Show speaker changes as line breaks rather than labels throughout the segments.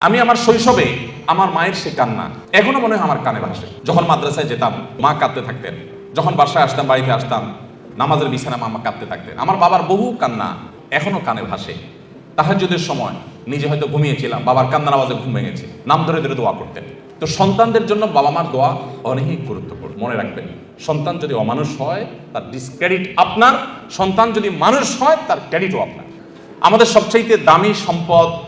আমি আমার শৈশবে আমার মায়ের সে কান্না। এখনও মনে হয় আমার কানে ভাসে। যখন মাদ্রাসায় যেতাম, মা কাঁদতে থাকতেন। যখন বাসায় আসতাম, বাড়িতে আসতাম, নামাজের বিছানা মামা কাঁদতে থাকতেন। আমার বাবার বহু কান্না এখনও কানে ভাসে। তাহার তাহাজ্জুদের সময় নিজে হয়তো ঘুমিয়েছিলাম, বাবার কান্নার আওয়াজে ঘুম ভেঙেছে। নাম ধরে ধরে দোয়া করতেন। তো সন্তানদের জন্য বাবা মার দোয়া অনেক গুরুত্বপূর্ণ। মনে রাখবেন, সন্তান যদি অমানুষ হয়, তার ডিসক্রেডিট আপনার। সন্তান যদি মানুষ হয়, তার ক্রেডিটও আপনার। আমাদের সবচাইতে দামি সম্পদ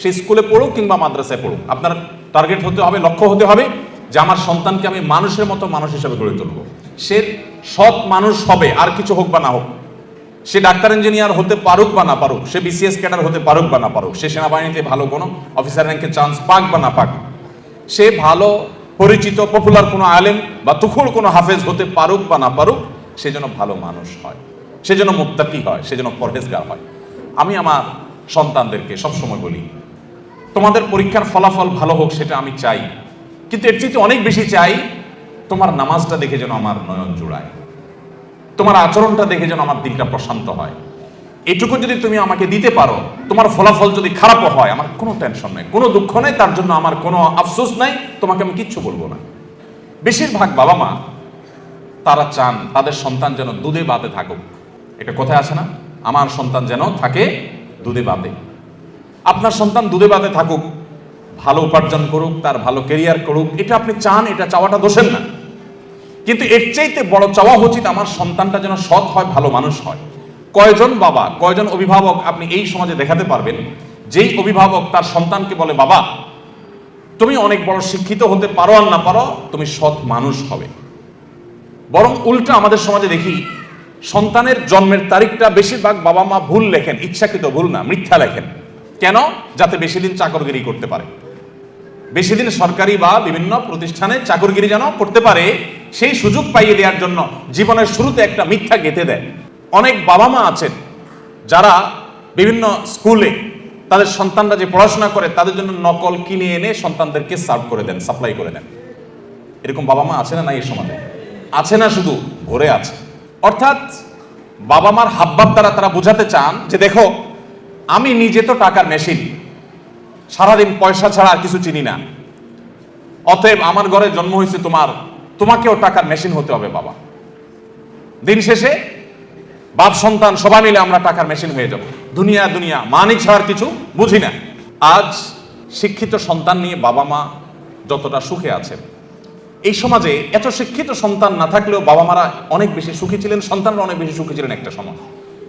সে স্কুলে পড়ুক কিংবা মাদ্রাসায় পড়ুক। আপনার টার্গেট হতে হবে, লক্ষ্য হতে হবে যে আমার সন্তানকে আমি মানুষের মতো মানুষ হিসেবে গড়ে তুলব। সে সৎ মানুষ হবে, আর কিছু হোক বা না হোক। সে ডাক্তার ইঞ্জিনিয়ার হতে পারুক বা না পারুক, সে বিসিএস ক্যাডার হতে পারুক বা না পারুক, সে সেনাবাহিনীতে ভালো কোনো অফিসার র্যাঙ্কে চান্স পাক বা না পাক। সে ভালো, পরিচিত পপুলার কোনো আলেম বা তুখুর কোনো হাফেজ হতে পারুক বা না পারুক, সে যেন ভালো মানুষ হয়। সে যেন মুত্তাকি হয়, সে যেন পরহেজগার হয়। আমি আমার সন্তানদেরকে সবসময় বলি তোমাদের পরীক্ষার ফলাফল ভালো হোক, সেটা আমি চাই। কিন্তু এর চেয়ে অনেক বেশি চাই, তোমার নামাজটা দেখে যেন আমার নয়ন জুড়ায়। তোমার আচরণটা দেখে যেন আমার দিনটা প্রশান্ত হয়। এটুকু যদি তুমি আমাকে দিতে পারো, তোমার ফলাফল যদি খারাপও হয়, আমার কোনো টেনশন নেই, কোনো দুঃখ নেই, তার জন্য আমার কোনো আফসোস নাই, তোমাকে আমি কিচ্ছু বলব না। বেশিরভাগ বাবা মা, তারা চান তাদের সন্তান যেন দুধে বাতে থাকুক। এটা কোথায় আছে না? আমার সন্তান যেন থাকে দুধে বাতে। আপনার সন্তান দুধে বাতে থাকুক, ভালো উপার্জন করুক, তার ভালো কেরিয়ার করুক, এটা আপনি চান, এটা চাওয়াটা দোষের না। কিন্তু এর চাইতে বড় চাওয়া উচিত আমার সন্তানটা যেন সৎ হয়, ভালো মানুষ হয়। কয়জন বাবা, কয়জন অভিভাবক আপনি এই সমাজে দেখাতে পারবেন, যেই অভিভাবক তার সন্তানকে বলে, বাবা, তুমি অনেক বড় শিক্ষিত হতে পারো আর না পারো, তুমি সৎ মানুষ হবে। বরং উল্টা আমাদের সমাজে দেখি, সন্তানের জন্মের তারিখটা বেশিরভাগ বাবা মা ভুল লেখেন, ইচ্ছাকৃত ভুল না, মিথ্যা লেখেন। কেন? যাতে বেশি দিন চাকরগিরি করতে পারে। বেশি দিন সরকারি বা বিভিন্ন প্রতিষ্ঠানে চাকরগিরি যেন করতে পারে, সেই সুযোগ পাইয়ে দেওয়ার জন্য জীবনের শুরুতে একটা মিথ্যা গেঁথে দেয়। অনেক বাবা মা আছেন, যারা বিভিন্ন স্কুলে তাদের সন্তানরা যে পড়াশোনা করে, তাদের জন্য নকল কিনে এনে সন্তানদেরকে সার্ভ করে দেন, সাপ্লাই করে দেন। এরকম বাবা মা আছে না না এই সমাজে? আছে না শুধু ভরে আছে। অর্থাৎ বাবা মার হাবভাব দ্বারা তারা বোঝাতে চান যে দেখো আমি নিজে তো টাকার মেশিন সারাদিন পয়সা ছাড়া আর কিছু চিনি না। অতএব আমার ঘরে জন্ম হয়েছে তোমার। তোমাকেও টাকার মেশিন হতে হবে, বাবা। দিন শেষে বাপ সন্তান সবাই মিলে আমরা টাকার মেশিন হয়ে যাব। দুনিয়া দুনিয়া, মানিক ছাড়ার কিছু বুঝি না। আজ শিক্ষিত সন্তান নিয়ে বাবা মা যতটা সুখে আছেন, এই সমাজে এত শিক্ষিত সন্তান না থাকলেও বাবা মারা অনেক বেশি সুখী ছিলেন, সন্তানরা অনেক বেশি সুখী ছিলেন একটা সময়।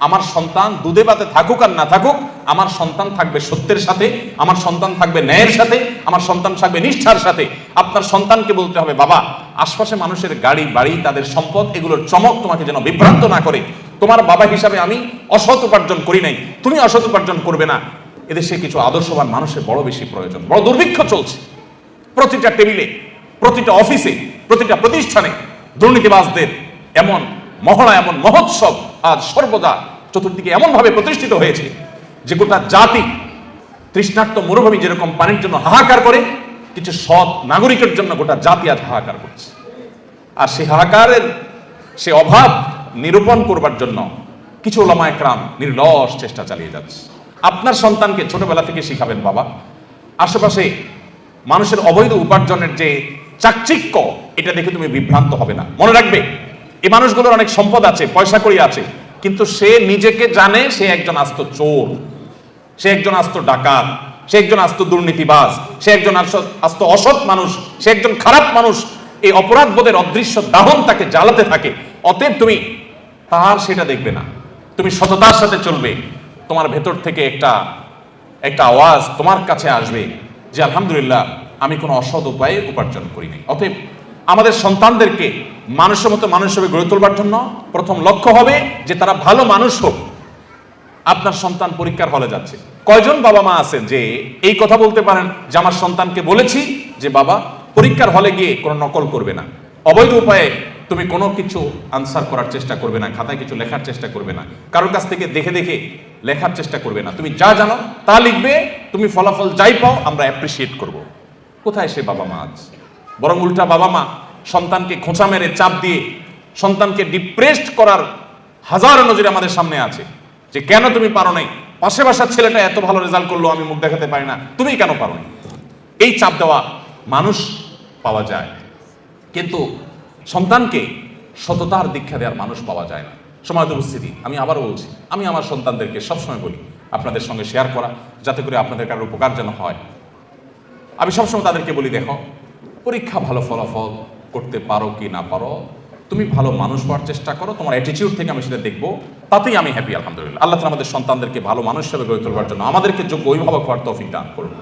আমার সন্তান দুধে পাতে থাকুক আর না থাকুক, আমার সন্তান থাকবে সত্যের সাথে, আমার সন্তান থাকবে ন্যায়ের সাথে, আমার সন্তান থাকবে নিষ্ঠার সাথে। আপনার সন্তানকে বলতে হবে, বাবা, আশপাশে মানুষের গাড়ি, বাড়ি, তাদের সম্পদ, এগুলোর চমক তোমাকে যেন বিভ্রান্ত না করে। তোমার বাবা হিসাবে আমি অসৎ উপার্জন করি নাই। তুমি অসৎ উপার্জন করবে না। এদেশে কিছু আদর্শবান মানুষের বড় বেশি প্রয়োজন, বড় দুর্ভিক্ষ চলছে। প্রতিটা টেবিলে, প্রতিটা অফিসে, প্রতিটা প্রতিষ্ঠানে দুর্নীতিবাজদের এমন মহড়া, এমন মহোৎসব আজ সর্বদা চতুর্দিকে এমনভাবে প্রতিষ্ঠিত হয়েছে যে গোটা জাতি তৃষ্ণার্ত মরুভূমি যেরকম পানির জন্য হাহাকার করে, কিছু সৎ নাগরিকের জন্য গোটা জাতি আজ হাহাকার করছে। আর সে হাহাকারের সে অভাব নিরূপণ করবার জন্য কিছু ওলামা একরাম নির্লস চেষ্টা চালিয়ে যাচ্ছে। আপনার সন্তানকে ছোটবেলা থেকে শিখাবেন বাবা। আশেপাশে মানুষের অবৈধ উপার্জনের যে চাকচিক্য, এটা দেখে তুমি বিভ্রান্ত হবে না। মনে রাখবে এই মানুষগুলোর অনেক সম্পদ আছে, পয়সা করি আছে, কিন্তু সে নিজেকে জানে সে একজন আস্ত চোর, সে একজন আস্ত ডাকাত, সে একজন আস্ত দুর্নীতিবাজ, সে একজন আস্ত- অসৎ মানুষ, সে একজন খারাপ মানুষ। এই অপরাধ বোধের অদৃশ্য দাহন তাকে জ্বালাতে থাকে। অতএব তুমি তার সেটা দেখবে না। তুমি সততার সাথে চলবে। তোমার ভেতর থেকে একটা একটা আওয়াজ তোমার কাছে আসবে যে, আলহামদুলিল্লাহ, আমি কোনো অসৎ উপায়ে উপার্জন করি নাই। অতএব আমাদের সন্তানদেরকে মানুষের মতো মানুষ হিসেবে গড়ে তোলবার জন্য। প্রথম লক্ষ্য হবে যে তারা ভালো মানুষ হোক। আপনার সন্তান পরীক্ষার হলে যাচ্ছে। কয়জন বাবা মা আছেন যে এই কথা বলতে পারেন যে আমার সন্তানকে বলেছি যে, বাবা, পরীক্ষার হলে গিয়ে কোনো নকল করবে না। অবৈধ উপায়ে তুমি কোনো কিছু আনসার করার চেষ্টা করবে না, খাতায় কিছু লেখার চেষ্টা করবে না। কারোর কাছ থেকে দেখে দেখে লেখার চেষ্টা করবে না। তুমি যা জানো তা লিখবে, তুমি ফলাফল যাই পাও, আমরা অ্যাপ্রিসিয়েট করব। কোথায় সে বাবা মা আজ? বরং উল্টা বাবা মা সন্তানকে খোঁচা মেরে চাপ দিয়ে সন্তানকে ডিপ্রেসড করার হাজারো নজির আমাদের সামনে আছে। যে কেন তুমি পারো নাই? পাশে বাসার ছেলেটা এত ভালো রেজাল্ট করল, আমি মুখ দেখাতে পারি না। তুমি কেন পারো নাই? এই চাপ দেওয়া মানুষ পাওয়া যায়। কিন্তু সন্তানকে সততার দীক্ষা দেওয়ার মানুষ পাওয়া যায় না। সময় উপস্থিতি। আমি আবারও বলছি, আমি আমার সন্তানদেরকে সবসময় বলি, আপনাদের সঙ্গে শেয়ার করা, যাতে করে আপনাদের কারোর উপকার যেন হয়। আমি সবসময় তাদেরকে বলি, দেখো, পরীক্ষা ভালো ফলাফল করতে পারো কি না পারো, তুমি ভালো মানুষ হওয়ার চেষ্টা করো, তোমার অ্যাটিটিউড থেকে আমি সেটা দেখব, তাতেই আমি হ্যাপি আলহামদুলিল্লাহ। আল্লাহ আমাদের সন্তানদেরকে ভালো মানুষ হিসেবে গড়ে তোলবার জন্য আমাদেরকে যোগ্য অভিভাবক হওয়ার তৌফিক দান করুন।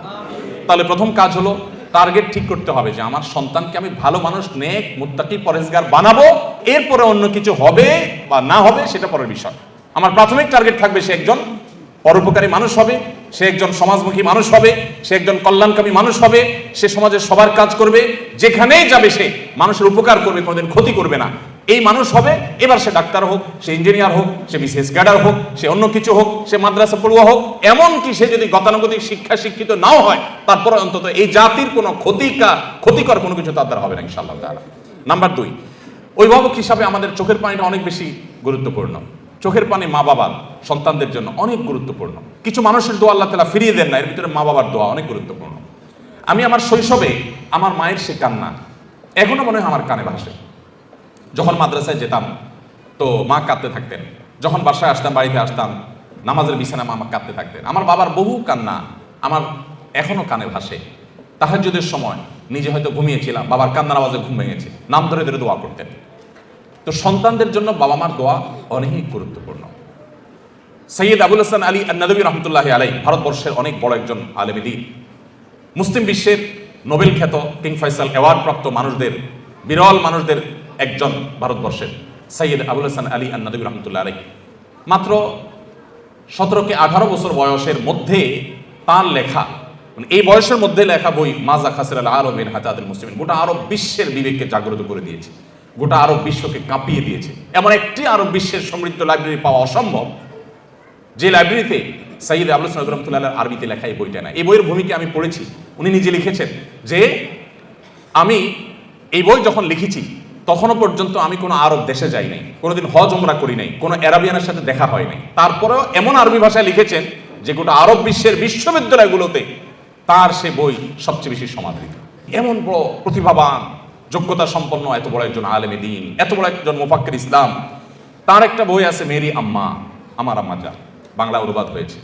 তাহলে প্রথম কাজ হলো টার্গেট ঠিক করতে হবে যে আমার সন্তানকে আমি ভালো মানুষ, নেক, মুত্তাকি পরেজগার বানাবো, এরপরে অন্য কিছু হবে বা না হবে সেটা পরের বিষয়। আমার প্রাথমিক টার্গেট থাকবে সে একজন, পরোপকারী মানুষ হবে সে একজন সমাজমুখী মানুষ হবে, সে একজন কল্যাণকামী মানুষ হবে, সে সমাজের সবার কাজ করবে, যেখানেই যাবে সে মানুষের উপকার করবে, কোনোদিন ক্ষতি করবে না। এই মানুষ হবে, এবার সে ডাক্তার হোক, সে ইঞ্জিনিয়ার হোক, সে বিসিএস ক্যাডার হোক, সে অন্য কিছু হোক, সে মাদ্রাসা পড়ুয়া হোক, এমনকি সে যদি গতানুগতিক শিক্ষা শিক্ষিত নাও হয়, তারপর অন্তত এই জাতির কোনো ক্ষতিকা, ক্ষতিকর কোনো কিছু তার দ্বারা হবে না, ইনশাআল্লাহ তাআলা। নাম্বার দুই, অভিভাবক হিসাবে আমাদের চোখের পানিটা অনেক বেশি গুরুত্বপূর্ণ। চোখের পানি মা বাবার সন্তানদের জন্য অনেক গুরুত্বপূর্ণ। কিছু মানুষের দোয়া আল্লাহ তালা ফিরিয়ে দেন না, এর ভিতরে মা বাবার দোয়া অনেক গুরুত্বপূর্ণ। আমি আমার শৈশবে আমার মায়ের সে কান্না, এখনও মনে হয় আমার কানে ভাসে। যখন মাদ্রাসায় যেতাম, তো মা কাঁদতে থাকতেন। যখন বাসায় আসতাম, বাড়িতে আসতাম, নামাজের বিছানা মা আমার কাঁদতে থাকতেন। আমার বাবার বহু কান্না আমার এখনও কানে ভাসে। তাহাজ্জুদের সময় নিজে হয়তো ঘুমিয়েছিলাম, বাবার কান্নার আওয়াজে ঘুম ভেঙেছে। নাম ধরে ধরে দোয়া করতেন। তো সন্তানদের জন্য বাবা মার দোয়া অনেক গুরুত্বপূর্ণ। সৈয়দ আবুল হাসান আলী নদী রহমতুল্লাহ আলাই ভারতবর্ষের অনেক বড় একজন আলেমেদিন মুসলিম বিশ্বের নোবেল খ্যাত কিং ফয়সাল অ্যাওয়ার্ড প্রাপ্ত মানুষদের, বিরল মানুষদের একজন ভারতবর্ষের সৈয়দ আবুল হাসান আলী নদী রহমতুল্লাহ আলাই মাত্র সতেরোকে আঠারো বছর বয়সের মধ্যে তার লেখা মানে এই বয়সের মধ্যে লেখা বই মাজা খাসির আল আলমের হাতাদের মুসলিম গোটা আরব বিশ্বের বিবেককে জাগ্রত করে দিয়েছে। গোটা আরব বিশ্বকে কাঁপিয়ে দিয়েছে। এমন একটি আরব বিশ্বের সমৃদ্ধ লাইব্রেরি পাওয়া অসম্ভব, যে লাইব্রেরিতে সাইদ আবুল আরবিতে লেখা এই বইটা না এই বইয়ের ভূমিকা আমি পড়েছি, উনি নিজে লিখেছেন যে, আমি এই বই যখন লিখেছি, তখনও পর্যন্ত আমি কোনো আরব দেশে যাই নাই, কোনোদিন হজ ওমরা করি নাই, কোনো অ্যারাবিয়ানের সাথে দেখা হয় নাই। তারপরেও এমন আরবি ভাষায় লিখেছেন যে, গোটা আরব বিশ্বের বিশ্ববিদ্যালয়গুলোতে তার সে বই সবচেয়ে বেশি সমাদৃত। এমন বড় প্রতিভাবান যোগ্যতা সম্পন্ন এত বড় একজন আলেমে দিন, এত বড় একজন মুফাক্কির ইসলাম। তার একটা বই আছে, মেরি আম্মা, আমার আম্মা যা বাংলা অনুবাদ হয়েছে।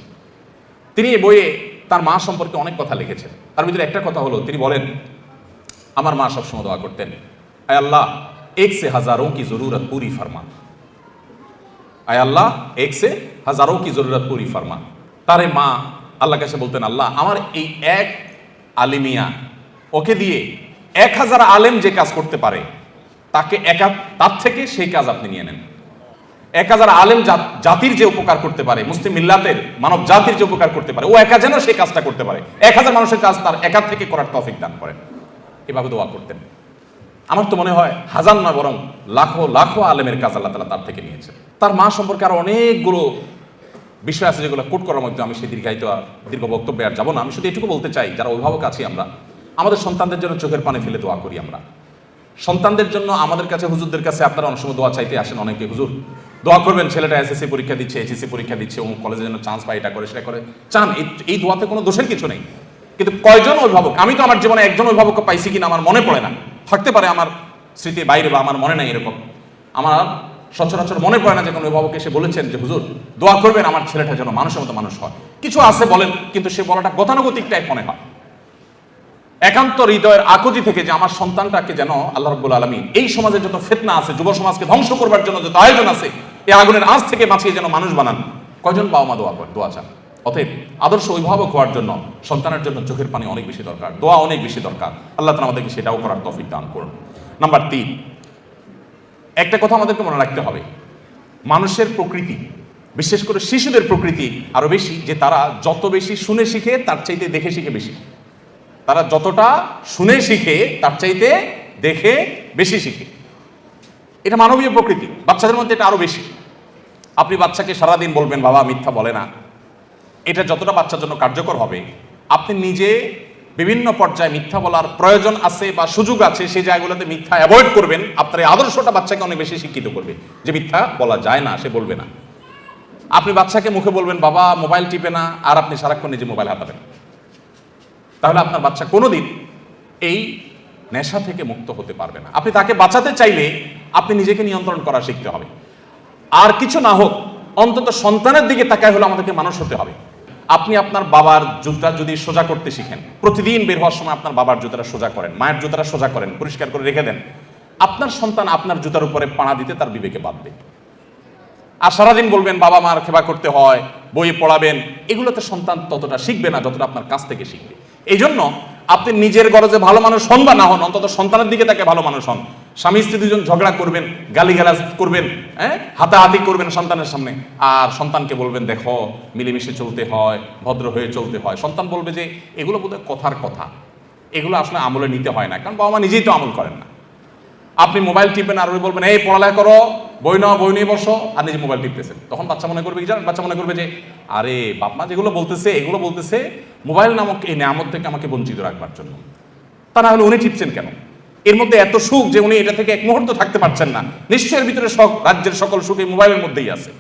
তিনি এই বইয়ে তার মা সম্পর্কে অনেক কথা লিখেছেন। তার ভিতরে একটা কথা হলো, তিনি বলেন, আমার মা সবসময় দোয়া করতেন, আয় আল্লাহ এক সে হাজারো কি জরুরত পুরি ফরমা আয় আল্লাহ এক সে হাজারো কি জরুরত পুরি ফরমা তারে মা আল্লাহ কাছে বলতেন, আল্লাহ, আমার এই এক আলিমিয়া, ওকে দিয়ে এক হাজার আলেম যে কাজ করতে পারে, তাকে একা তার থেকে সেই কাজ আপনি নিয়ে নেন। এক হাজার আলেম জাতির যে উপকার করতে পারে, মুসলিম মিল্লাতের মানব জাতির যে উপকার করতে পারে, ও একা যেন সেই কাজটা করতে পারে। এক হাজার মানুষের কাজ তার একা থেকে করার তৌফিক দান করেন। এভাবে দোয়া করতেন। আমার তো মনে হয়, হাজার নয়, বরং লাখো লাখো আলেমের কাজ আল্লাহ তালা তার থেকে নিয়েছে তার মা সম্পর্কে আরও অনেকগুলো বিষয় আছে যেগুলো কোট করার মধ্যে আমি সেই দীর্ঘায়িত, দীর্ঘ বক্তব্যে আর যাব না। আমি শুধু এটুকু বলতে চাই, যারা অভিভাবক আছি আমরা আমাদের সন্তানদের জন্য চোখের পানি ফেলে দোয়া করি আমরা। সন্তানদের জন্য আমাদের কাছে, হুজুরদের কাছে আপনারা অনেক সময় দোয়া চাইতে আসেন অনেকে। হুজুর, দোয়া করবেন, ছেলেটা এসএসসি পরীক্ষা দিচ্ছে, এইচএসসি পরীক্ষা দিচ্ছে ও কলেজের জন্য চান্স পায়, এটা করে, সেটা করে। চান, এই- দোয়াতে কোনো দোষের কিছু নেই। কিন্তু কয়জন অভিভাবক? আমি তো আমার জীবনে একজন অভিভাবককে পাইছি কিনা আমার মনে পড়ে না। থাকতে পারে আমার স্মৃতির বাইরে বা আমার মনে নাই এরকম। আমার সচরাচর মনে পড়ে না যে কোনো অভিভাবক এসে বলেছেন যে, হুজুর, দোয়া করবেন, আমার ছেলেটা যেন মানুষের মতো মানুষ হয়। কিছু আছে বলেন, কিন্তু সে বলাটা গতানুগতিক টাইপ মনে হয়। একান্ত হৃদয়ের আকুতি থেকে যে আমার সন্তানটাকে যেন আল্লাহ রব্বুল আলমী এই সমাজে যত ফেতনা আছে, যুব সমাজকে ধ্বংস করবার জন্য যত আয়োজন আছে, এই আগুনের আঁচ থেকে বাঁচিয়ে যেন মানুষ বানান। কয়জন বাবা মা দোয়া দোয়া চান? অতএব আদর্শ অভিভাবক হওয়ার জন্য সন্তানের জন্য চোখের পানি অনেক বেশি দরকার, দোয়া অনেক বেশি দরকার। আল্লাহ তালা আমাদেরকে সেটাও করার তফিক দান করুন। নাম্বার তিন, একটা কথা আমাদেরকে মনে রাখতে হবে। মানুষের প্রকৃতি, বিশেষ করে শিশুদের প্রকৃতি আরও বেশি, যে তারা যত বেশি শুনে শিখে, তার চাইতে দেখে শিখে বেশি। তারা যতটা শুনে শিখে, তার চাইতে দেখে বেশি শিখে। এটা মানবীয় প্রকৃতি, বাচ্চাদের মধ্যে এটা আরও বেশি। আপনি বাচ্চাকে সারাদিন বলবেন, বাবা, মিথ্যা বলে না। এটা যতটা বাচ্চার জন্য কার্যকর হবে, আপনি নিজে বিভিন্ন পর্যায়ে মিথ্যা বলার প্রয়োজন আছে বা সুযোগ আছে সেই জায়গাগুলোতে মিথ্যা অ্যাভয়েড করবেন, আপনার এই আদর্শটা বাচ্চাকে অনেক বেশি শিক্ষিত করবে যে মিথ্যা বলা যায় না, সে বলবে না। আপনি বাচ্চাকে মুখে বলবেন, বাবা, মোবাইল টিপে না, আর আপনি সারাক্ষণ নিজে মোবাইল হাতাবেন। তাহলে আপনার বাচ্চা কোনোদিন এই নেশা থেকে মুক্ত হতে পারবে না। আপনি তাকে বাঁচাতে চাইলে আপনি নিজেকে নিয়ন্ত্রণ করা শিখতে হবে। আর কিছু না হোক, অন্তত সন্তানের দিকে তাকায় হলে আমাদেরকে মানুষ হতে হবে। আপনি আপনার বাবার জুতা যদি সোজা করতে শিখেন, প্রতিদিন বের হওয়ার সময় আপনার বাবার জুতাটা সোজা করেন, মায়ের জুতাটা সোজা করেন, পরিষ্কার করে রেখে দেন, আপনার সন্তান আপনার জুতার উপরে পাড়া দিতে তার বিবেকে বাঁধবে। আর সারাদিন বলবেন, বাবা মার খেবা করতে হয়, বই পড়াবেন। এগুলোতে সন্তান ততটা শিখবে না যতটা আপনার কাছ থেকে শিখবে। এই জন্য আপনি নিজের গরজে ভালো মানুষ হন বা না হন, অন্তত সন্তানের দিকে তাকে ভালো মানুষ হন। স্বামী স্ত্রী দুজন ঝগড়া করবেন, গালিগালাজ করবেন হ্যাঁ? হাতাহাতি করবেন সন্তানের সামনে। আর সন্তানকে বলবেন, দেখো, মিলেমিশে চলতে হয়, ভদ্র হয়ে চলতে হয়। সন্তান বলবে যে, এগুলো বোধহয় কথার কথা। এগুলো আসলে আমলে নিতে হয় না, কারণ বাবা মা নিজেই তো আমল করেন না। আপনি মোবাইল টিপবেন আর ওই বলবেন, এই পড়ালেখা করো, বই নাও, বই নিয়ে বসো। আর নিজে মোবাইল টিপতেছেন। তখন বাচ্চা মনে করবে কি জানেন? বাচ্চা মনে করবে যে, আরে বাপ মা যেগুলো বলতেছে, এগুলো বলতেছে, মোবাইল নামক এই নামত থেকে আমাকে বঞ্চিত রাখবার জন্য। তা না হলে উনি টিপছেন কেন? এর মধ্যে এত সুখ যে উনি এটা থেকে এক মুহূর্ত থাকতে পারছেন না। নিশ্চয়ের ভিতরে সব রাজ্যের সকল সুখ এই মোবাইলের মধ্যেই আছে।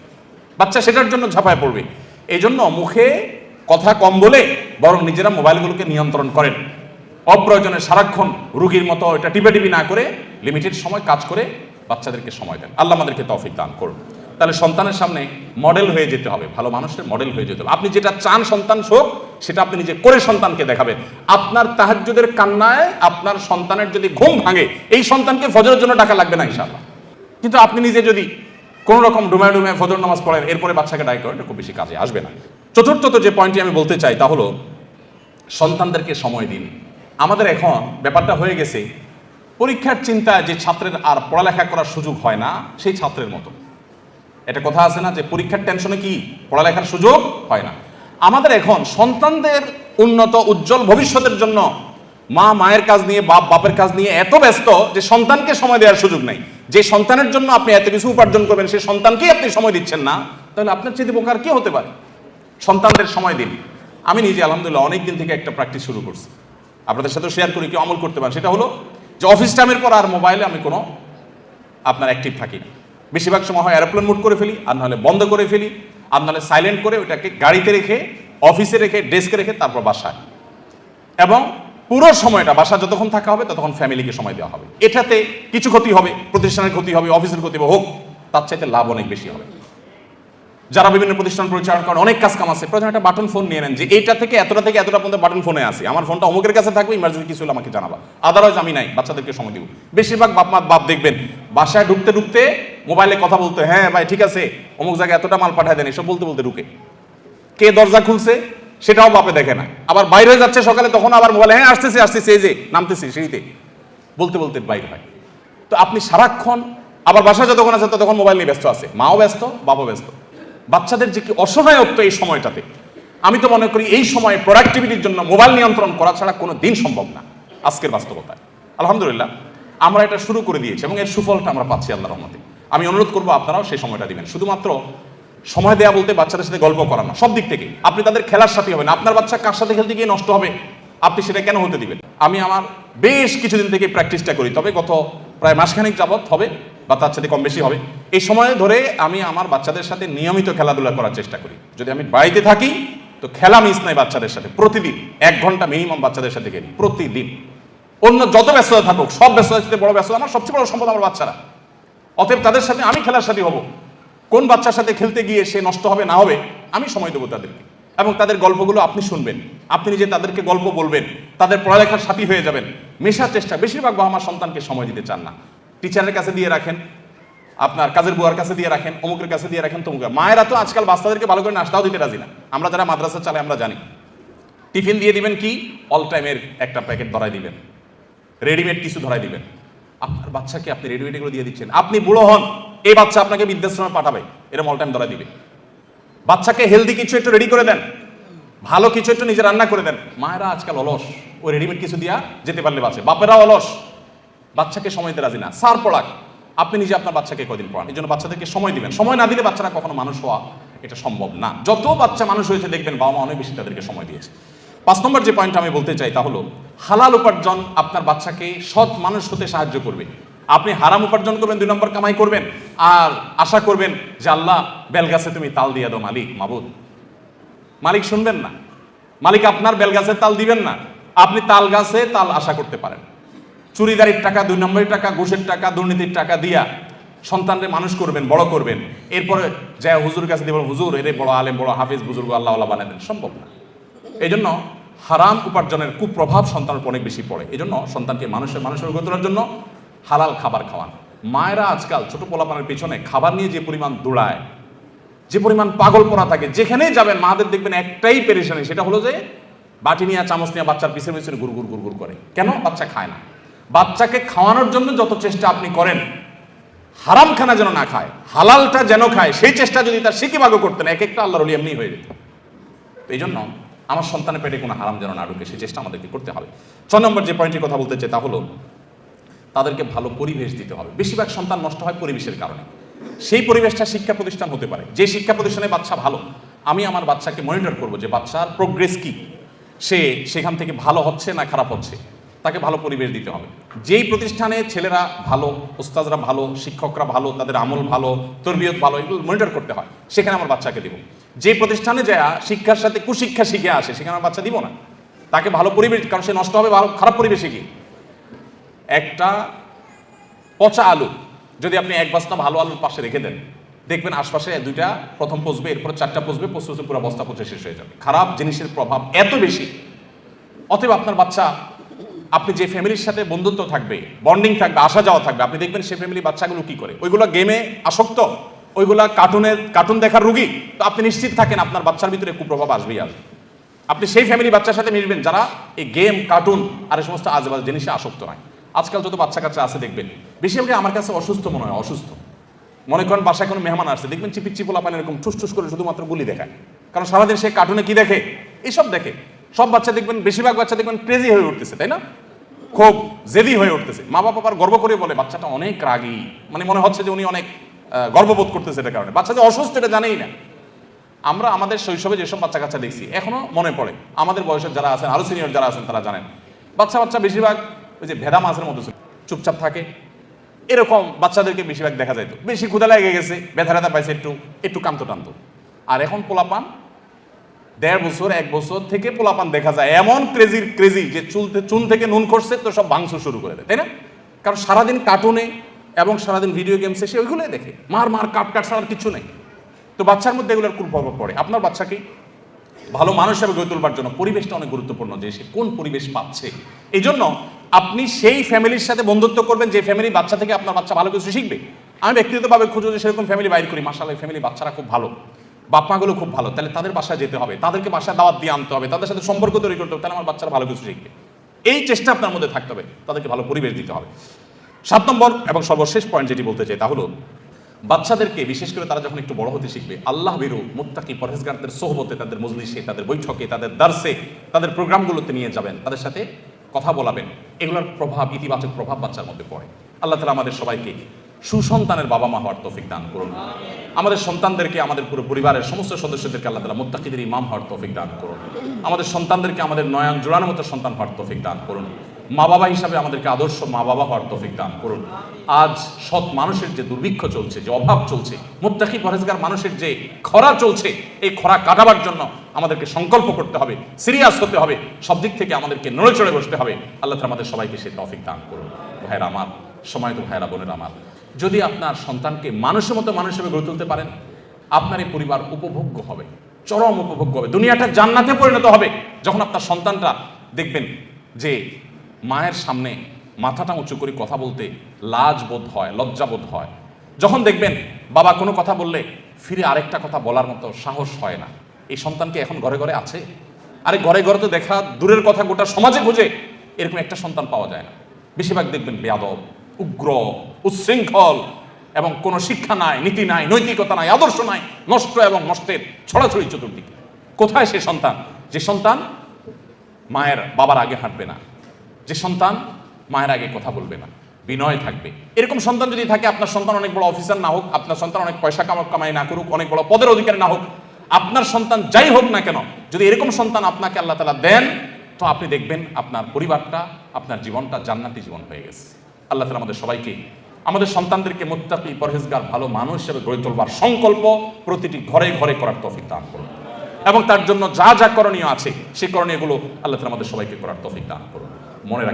বাচ্চা সেটার জন্য ঝাঁপায় পড়বে। এই জন্য মুখে কথা কম বলে বরং নিজেরা মোবাইলগুলোকে নিয়ন্ত্রণ করেন। অপ্রয়োজনে সারাক্ষণ রুগীর মতো এটা টিপে না করে লিমিটেড সময় কাজ করে বাচ্চাদেরকে সময় দেন। আল্লাহ আমাদেরকে তৌফিক দান করুন। তাহলে সন্তানের সামনে মডেল হয়ে যেতে হবে, ভালো মানুষের মডেল হয়ে যেতে হবে। আপনি যেটা চান সন্তান শোক সেটা আপনি নিজে করে সন্তানকে দেখাবেন। আপনার তাহাজ্জুদের কান্নায় আপনার সন্তানের যদি ঘুম ভাঙে, এই সন্তানকে ফজরের জন্য টাকা লাগবে না ইনশাআল্লাহ। কিন্তু আপনি নিজে যদি কোন রকম ডুমায় ডুমায় ফজর নামাজ পড়েন, এরপরে বাচ্চাকে ডাই করেন খুব বেশি কাজে আসবে না। চতুর্থত যে পয়েন্টটি আমি বলতে চাই তা হলো, সন্তানদেরকে সময় দিন। আমাদের এখন ব্যাপারটা হয়ে গেছে, পরীক্ষার চিন্তা যে ছাত্রের আর পড়ালেখা করার সুযোগ হয় না, সেই ছাত্রের মতো। এটা কথা আছে না যে পরীক্ষার টেনশনে কি পড়ালেখার সুযোগ হয় না। আমাদের এখন সন্তানদের উন্নত, উজ্জ্বল ভবিষ্যতের জন্য মা মায়ের কাজ নিয়ে, বাপ বাপের কাজ নিয়ে এত ব্যস্ত যে সন্তানকে সময় দেওয়ার সুযোগ নেই। যে সন্তানের জন্য আপনি এত কিছু উপার্জন করবেন, সেই সন্তানকেই আপনি সময় দিচ্ছেন না, তাহলে আপনার চেয়ে বোকার কি হতে পারে? সন্তানদের সময় দিন। আমি নিজে আলহামদুলিল্লাহ অনেক দিন থেকে একটা প্র্যাকটিস শুরু করছি। আপনাদের সাথে শেয়ার করি কি অমল করতে পারেন। সেটা হলো যে অফিস টাইমের পর আর মোবাইলে আমি কোনো আপনার অ্যাক্টিভ থাকি না। বেশিরভাগ সময় হয় অ্যারোপ্লেন মুড করে ফেলি, আর নাহলে বন্ধ করে ফেলি, আর নাহলে সাইলেন্ট করে ওটাকে গাড়িতে রেখে অফিসে রেখে ডেস্কে রেখে তারপর বাসায়। এবং পুরো সময়টা বাসা যতক্ষণ থাকা হবে, ততক্ষণ ফ্যামিলিকে সময় দেওয়া হবে। এটাতে কিছু ক্ষতি হবে, প্রতিষ্ঠানের ক্ষতি হবে অফিসের ক্ষতি হবে, হোক, তার চাইতে লাভ অনেক বেশি হবে। যারা বিভিন্ন প্রতিষ্ঠান পরিচালনা করেন, অনেক কাজ কাম আছে। প্রথমে একটা বাটন ফোন নিয়ে নেন যে এইটা থেকে এতটা থেকে এতটা পর্যন্ত বাটন ফোনে আছে। আমার ফোনটা অমুকের কাছে থাকবে ইমার্জেন্সি কিছু হলে আমাকে জানাবা। আদারওয়াইজ আমি নাই, বাচ্চাদেরকে সময় দিব। বেশিরভাগ বাপ মা, বাপ দেখবেন, বাসায় ঢুকতে ঢুকতে মোবাইলে কথা বলতে হ্যাঁ ভাই, ঠিক আছে, অমুক জায়গায় এতটা মাল পাঠায় দেন, এসব বলতে বলতে ঢুকে। কে দরজা খুলছে, সেটাও বাপে দেখে না। আবার বাইরে যাচ্ছে সকালে, তখন আবার মোবাইলে হ্যাঁ আসতেছে আসতেছে, এই যে, নামতেছে, সিঁড়িতে। বলতে বলতে বাইরে হয়। তো আপনি সারাক্ষণ, আবার বাসায় যতক্ষণ আছে, ততক্ষণ মোবাইল নিয়ে ব্যস্ত আছে। মাও ব্যস্ত বাবাও ব্যস্ত। বাচ্চাদের যে কি অসহায়ত্ব এই সময়টাতে, আমি তো মনে করি এই সময়ে প্রোডাক্টিভিটির জন্য মোবাইল নিয়ন্ত্রণ করা ছাড়া কোনো দিন সম্ভব না, আজকের বাস্তবতায়। আলহামদুলিল্লাহ, আমরা এটা শুরু করে দিয়েছি এবং এর সুফলটা আমরা পাচ্ছি আল্লাহ রহমতে। আমি অনুরোধ করব আপনারাও সেই সময়টা দিবেন। শুধুমাত্র সময় দেয়া বলতে বাচ্চাদের সাথে গল্প করানো সব দিক থেকে। আপনি তাদের খেলার সাথে হবেন, আপনার বাচ্চা কার সাথে খেলতে গিয়ে নষ্ট হবে? আপনি সেটা কেন হতে দিবেন? আমি আমার বেশ কিছুদিন থেকে প্র্যাকটিসটা করি, তবে গত প্রায় মাসখানেক যাবৎ হবে। বা তার সাথে কম বেশি হবে। এই সময় ধরে আমি আমার বাচ্চাদের সাথে নিয়মিত খেলাধুলা করার চেষ্টা করি। যদি আমি বাড়িতে থাকি, তো খেলা মিস নাই বাচ্চাদের সাথে। প্রতিদিন এক ঘণ্টা মিনিমাম বাচ্চাদের সাথে খেলি, প্রতিদিন। অন্য যত ব্যস্ততা থাকুক, সব ব্যস্ততার সাথে বড় ব্যস্ততা, আমার সবচেয়ে বড় সম্পদ আমার বাচ্চারা। অতএব তাদের সাথে আমি খেলার সাথে হব। কোন বাচ্চার সাথে খেলতে গিয়ে সে নষ্ট হবে, না হবে, আমি সময় দেবো তাদেরকে। এবং তাদের গল্পগুলো আপনি শুনবেন। আপনি নিজে তাদেরকে গল্প বলবেন। তাদের পড়ালেখার সাথী হয়ে যাবেন। মেশার চেষ্টা, বেশিরভাগ বাবা আমার সন্তানকে সময় দিতে চান না। টিচারের কাছে দিয়ে রাখেন, আপনার কাজের বুয়ার কাছে দিয়ে রাখেন, অমুকের কাছে দিয়ে রাখেন, তমুকের। মায়েরা তো আজকাল বাচ্চাদেরকে ভালো করে নাস্তাও দিতে রাজি না। আমরা যারা মাদ্রাসা চালাই, আমরা জানি। টিফিন দিয়ে দিবেন কি? অল টাইমের একটা প্যাকেট ধরাই দিবেন। রেডিমেড কিছু ধরাই দিবেন। আপনার বাচ্চাকে আপনি রেডিমেড এগুলো দিয়ে দিচ্ছেন? আপনি বুড়ো হন, এই বাচ্চা আপনাকে বৃদ্ধাশ্রমে পাঠাবে। এরকম অল টাইম ধরাই দিবে। বাচ্চাকে হেলদি কিছু একটু রেডি করে দেন। ভালো কিছু একটু নিজে রান্না করে দেন। মায়েরা আজকাল অলস। ওই রেডিমেড কিছু দিয়া যেতে পারলে বাঁচে। বাপেরা অলস। বাচ্চাকে সময় দিতে রাজি না। সার পড়াক। আপনি নিজে আপনার বাচ্চাকে কদিন পড়ান? এই জন্য বাচ্চাদেরকে সময় দিবেন। সময় না দিলে বাচ্চারা কখনো মানুষ হওয়া এটা সম্ভব না। যত বাচ্চা মানুষ হয়েছে দেখবেন বাবা মা অনেক বেশি তাদেরকে সময় দিয়েছে। পাঁচ নম্বর যে পয়েন্ট আমি বলতে চাই তা হলো, হালাল উপার্জন আপনার বাচ্চাকে সৎ মানুষ হতে সাহায্য করবে। আপনি হারাম উপার্জন করবেন, দুই নম্বর কামাই করবেন। আর আশা করবেন যে আল্লাহ, বেলগাছে তুমি তাল দিয়ে দাও মালিক, মাবুদ। মালিক শুনবেন না। মালিক আপনার বেলগাছের তাল দিবেন না। আপনি তাল গাছে তাল আশা করতে পারেন। চুরিদারির টাকা, দুই নম্বরের টাকা, ঘুষের টাকা, দুর্নীতির টাকা দিয়া সন্তানরে মানুষ করবেন, বড় করবেন। এরপরে যায় হুজুর কাছে দিয়ে হুজুর, এরে বড় আলেম, বড় হাফিজ, বুজুর্গ, আল্লাহ দেন, সম্ভব না। এই জন্য হারাম উপার্জনের কুপ্রভাব সন্তানের উপর অনেক বেশি পড়ে। এই জন্য সন্তানকে মানুষের মানুষের গড়ে জন্য হালাল খাবার খাওয়ান। মায়েরা আজকাল ছোট পোলাপানের পিছনে খাবার নিয়ে যে পরিমাণ দৌড়ায়, যে পরিমাণ পাগল পড়া থাকে, যেখানেই যাবেন, মাদের দেখবেন একটাই পেরেশানি, সেটা হলো যে বাটি নিয়ে, চামচ নিয়ে বাচ্চার পিছনে পিছনে গুড় গুড় গুড় গুড় করে। কেন? বাচ্চা খায় না। বাচ্চাকে খাওয়ানোর জন্য যত চেষ্টা আপনি করেন হারাম খানা যেন না খায়, হালালটা যেন খায়, সেই চেষ্টা যদি তার সিকি ভাগও করতেন, এক একটা আল্লাহর অলি এমনি হয়ে যেত। এই জন্য আমার সন্তানের পেটে কোনো হারাম যেন না ঢুকে, সেই চেষ্টা আমাদেরকে করতে হবে। ছ নম্বর যে পয়েন্টের কথা বলতে চাই তা হলো, তাদেরকে ভালো পরিবেশ দিতে হবে। বেশিরভাগ সন্তান নষ্ট হয় পরিবেশের কারণে। সেই পরিবেশটা শিক্ষা প্রতিষ্ঠান হতে পারে। যে শিক্ষা প্রতিষ্ঠানে বাচ্চা ভালো, আমি আমার বাচ্চাকে মনিটর করব যে বাচ্চার প্রোগ্রেস কি? সে সেখান থেকে ভালো হচ্ছে না খারাপ হচ্ছে? তাকে ভালো পরিবেশ দিতে হবে। যেই প্রতিষ্ঠানে ছেলেরা ভালো ওস্তাদরা ভালো, শিক্ষকরা ভালো, তাদের আমল ভালো, তরবিয়ত ভালো, এগুলো মনিটর করতে হয়, সেখানে আমার বাচ্চাকে দিব। যে প্রতিষ্ঠানে যা শিক্ষার সাথে কুশিক্ষা শিখে আসে, সেখানে আমার বাচ্চা দিব না। তাকে ভালো পরিবেশ, কারণ সে নষ্ট হবে, ভালো, খারাপ পরিবেশে গিয়ে। একটা পচা আলু, যদি আপনি এক বস্তা ভালো আলুর পাশে রেখে দেন, দেখবেন আশপাশে দুইটা, প্রথম পচবে, এরপর চারটা পচবে, পচতে পুরো বস্তা পচে শেষ হয়ে যাবে। খারাপ জিনিসের প্রভাব এত বেশি, অতএব আপনার বাচ্চা আপনি যে ফ্যামিলির সাথে বন্ধুত্ব থাকবে বন্ডিং থাকবে, আসা যাওয়া থাকবে, আপনি দেখবেন সে ফ্যামিলি বাচ্চাগুলো কি করে? ওইগুলো গেমে আসক্ত, ওইগুলা কার্টুনের কার্টুন দেখার রুগী, তো আপনি নিশ্চিত থাকেন আপনার বাচ্চার ভিতরে কুপ্রভাব আসবেই আসবে। আপনি সেই ফ্যামিলি বাচ্চার সাথে মিশবেন, যারা এই গেম কার্টুন আর এই সমস্ত আজেবাজ জিনিসে আসক্ত নয়। আজকাল যত বাচ্চা কাচ্চা আছে দেখবেন, বেশিরভাগই আমার কাছে অসুস্থ মনে হয়, অসুস্থ। মনে করেন বাসায় কোনো মেহমান আসছে, দেখবেন চিপিক চিপুলা পানি এরকম ঠুস ঠুস করে শুধুমাত্র গুলি দেখায়। কারণ সারাদিন সে কার্টুনে কি দেখে? এইসব দেখে। সব বাচ্চা দেখবেন, বেশিরভাগ বাচ্চা দেখবেন ক্রেজি হয়ে উঠতেছে, তাই না? খুব জেদি হয়ে উঠতেছে। মা বাবা আবার গর্ব করে বলে, বাচ্চাটা অনেক রাগী। মানে মনে হচ্ছে যে উনি অনেক গর্ববোধ করতেছে এটার কারণে। বাচ্চা যে অসুস্থ এটা জানেই না। আমরা আমাদের শৈশবে যেসব বাচ্চা কাচ্চা দেখছি, এখনও মনে পড়ে। আমাদের বয়সের যারা আছেন, আরও সিনিয়র যারা আছেন, তারা জানেন। বাচ্চা বাচ্চা বেশিরভাগ ওই যে ভেদা মাছের মতো চুপচাপ থাকে। এরকম বাচ্চাদেরকে বেশিরভাগ দেখা যেত বেশি ক্ষুদা লেগে গেছে ব্যথা ব্যথা পাইছে একটু একটু কান্ত টান্ত আর এখন পোলাপান দেড় বছর, এক বছর থেকে পোলাপান দেখা যায়। এমন ক্রেজির ক্রেজি যে চুলতে, চুন থেকে নুন করছে তো সব ভাঙচুর শুরু করে দেয়, তাই না? কারণ সারাদিন কার্টুনে এবং সারাদিন ভিডিও গেমসে সে ওইগুলোই দেখে। মার মার, কাট কাট ছাড়ার কিছু নেই। তো বাচ্চার মধ্যে এগুলোর খুব প্রভাব পড়ে। আপনার বাচ্চাকে ভালো মানুষ হিসেবে গড়ে তোলবার জন্য পরিবেশটা অনেক গুরুত্বপূর্ণ যে সে কোন পরিবেশ পাচ্ছে। এই জন্য আপনি সেই ফ্যামিলির সাথে বন্ধুত্ব করবেন, যে ফ্যামিলি বাচ্চা থেকে আপনার বাচ্চা ভালো কিছু শিখবে। আমি ব্যক্তিগতভাবে খুঁজো যে সেরকম ফ্যামিলি বাইর করি। মাসাল ফ্যামিলি বাচ্চারা খুব ভালো। বাপ মাগুলো খুব ভালো, তাহলে তাদের বাসায় যেতে হবে, তাদেরকে বাসায় দাওয়াত দিয়ে আনতে হবে, তাদের সাথে সম্পর্ক তৈরি করতে হবে, তাহলে আমার বাচ্চারা ভালো কিছু শিখবে। এই চেষ্টা আপনার মধ্যে থাকতে হবে, তাদেরকে ভালো পরিবেশ দিতে হবে। সাত নম্বর এবং সর্বশেষ পয়েন্ট যেটি বলতে চাই তা হলো, বাচ্চাদেরকে, বিশেষ করে তারা যখন একটু বড় হতে শিখবে, আল্লাহ বেরু মুত্তাকি পরহেজগারদের সোহবতে, তাদের মজলিসে, তাদের বৈঠকে, তাদের দার্সে, তাদের প্রোগ্রামগুলোতে নিয়ে যাবেন, তাদের সাথে কথা বলাবেন, এগুলোর প্রভাব, ইতিবাচক প্রভাব বাচ্চার মধ্যে পড়ে। আল্লাহ তালা আমাদের সবাইকে সুসন্তানের বাবা মা হওয়ার তৌফিক দান করুন। আমাদের সন্তানদেরকে, আমাদের পুরো পরিবারের সমস্ত সদস্যদেরকে আল্লাহ তালা মুত্তাকিদের ইমাম হওয়ার তৌফিক দান করুন। আমাদের সন্তানদেরকে, আমাদের নয়ন জোড়ানোর মতো সন্তান হওয়ার তৌফিক দান করুন। মা বাবা হিসাবে আমাদেরকে আদর্শ মা বাবা হওয়ার তৌফিক দান করুন। আজ সৎ মানুষের যে দুর্ভিক্ষ চলছে, যে অভাব চলছে, মুত্তাকি পরেজগার মানুষের যে খরা চলছে, এই খরা কাটাবার জন্য আমাদেরকে সংকল্প করতে হবে, সিরিয়াস হতে হবে, সব দিক থেকে আমাদেরকে নড়ে চড়ে বসতে হবে। আল্লাহ আমাদের সবাইকে সেই তৌফিক দান করুন। ভাইয়েরা আমার, সময় তো ভাইয়েরা, বোনের আমার। যদি আপনার সন্তানকে মানুষের মতো মানুষ হিসেবে গড়ে তুলতে পারেন আপনার এই পরিবার উপভোগ্য হবে, চরম উপভোগ্য হবে। দুনিয়াটা জান্নাতে পরিণত হবে যখন আপনার সন্তানরা দেখবেন যে মায়ের সামনে মাথাটা উঁচু করে কথা বলতে লাজ বোধ হয় লজ্জা বোধ হয়। যখন দেখবেন বাবা কোনো কথা বললে ফিরে আরেকটা কথা বলার মতো সাহস হয় না। এই সন্তানকে এখন ঘরে ঘরে আছে? আরে ঘরে ঘরে তো দেখা দূরের কথা গোটা সমাজে খুঁজে এরকম একটা সন্তান পাওয়া যায় না। বেশিরভাগ দেখবেন বেয়াদব উগ্র, উচ্ছৃঙ্খল এবং কোনো শিক্ষা নাই, নীতি নাই, নৈতিকতা নাই, আদর্শ নাই, নষ্ট এবং নষ্টের ছড়াছড়ি চতুর্দিকে। কোথায় সে সন্তান? যে সন্তান মায়ের বাবার আগে হাঁটবে না। যে সন্তান মায়ের আগে কথা বলবে না। বিনয় থাকবে। এরকম সন্তান যদি থাকে, আপনার সন্তান অনেক বড় অফিসার না হোক, আপনার সন্তান অনেক পয়সা কামাক কামাই না করুক, অনেক বড় পদের অধিকারী না হোক, আপনার সন্তান যাই হোক না কেন, যদি এরকম সন্তান আপনাকে আল্লাহ তালা দেন, তো আপনি দেখবেন আপনার পরিবারটা, আপনার জীবনটা জান্নাতি জীবন হয়ে গেছে। আল্লাহ তালা আমাদের সবাইকে, আমাদের সন্তানদেরকে মোত্তাকি, পরহেজগার, ভালো মানুষ হিসেবে গড়ে তোলবার সংকল্প প্রতিটি ঘরে ঘরে করার তফিক দান করুন। এবং তার জন্য যা যা করণীয় আছে সেই করণীয়গুলো আল্লাহ তালা আমাদের সবাইকে করার তফিক দান করুন। মনে রাখ